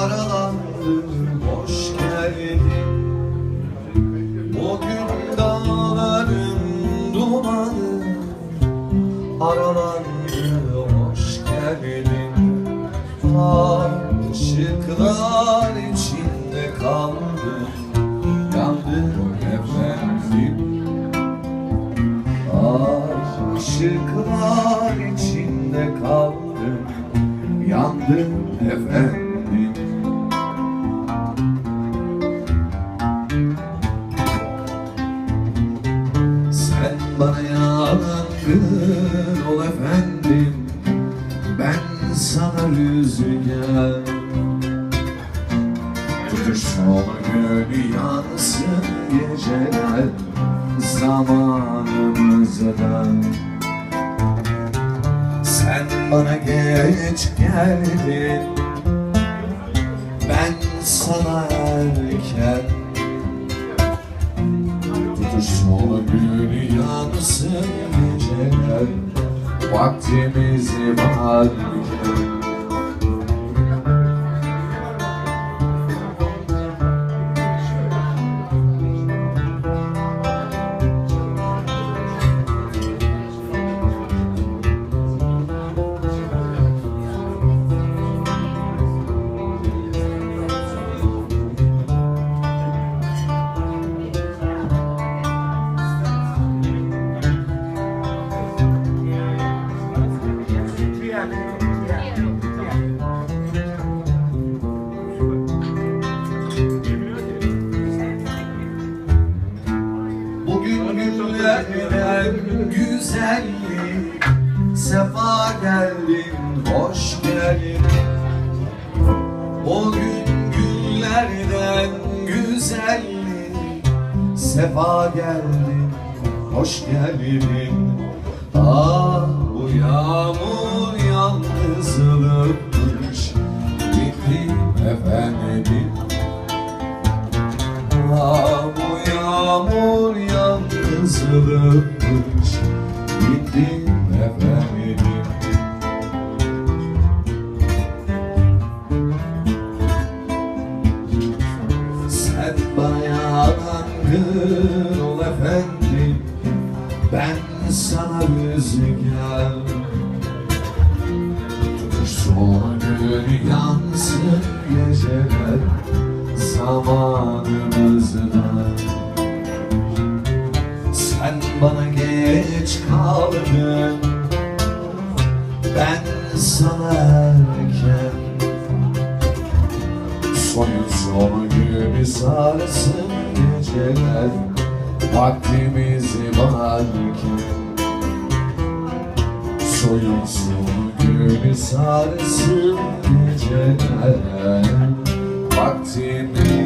yaralandı boş geldi Bugün dağların dumanı aralandı hoş geldi Aşıklar içinde kaldı yandım efendim. Aşıklar içinde kaldım yandım efendim. Sen bana yangın ol efendim. Ben sana rüzgar. Tutuşma günü yansın geceler Zamanımızdan Sen bana geç geldin Ben sana erken geceler Vaktimiz varken Bugün güzellik Sefa geldin, hoş geldin. Bugün günlerden güzellik Sefa geldin, hoş geldin. Ah bu yağmur yalnızlıkmış Gittim efendim. Ah bu yağmur yalnızlıkmış Gittim efendim. Sen bana yangın ol efendim. Ben sana rüzgar Tutuşsun gün yansın geceler Zamanımızdan Sen bana geç kaldım Ben sana erken Soyun sonu gibi sarsın geceler Vaktimizi varken. Soyun sonu gibi sarsın geceler Vaktimizi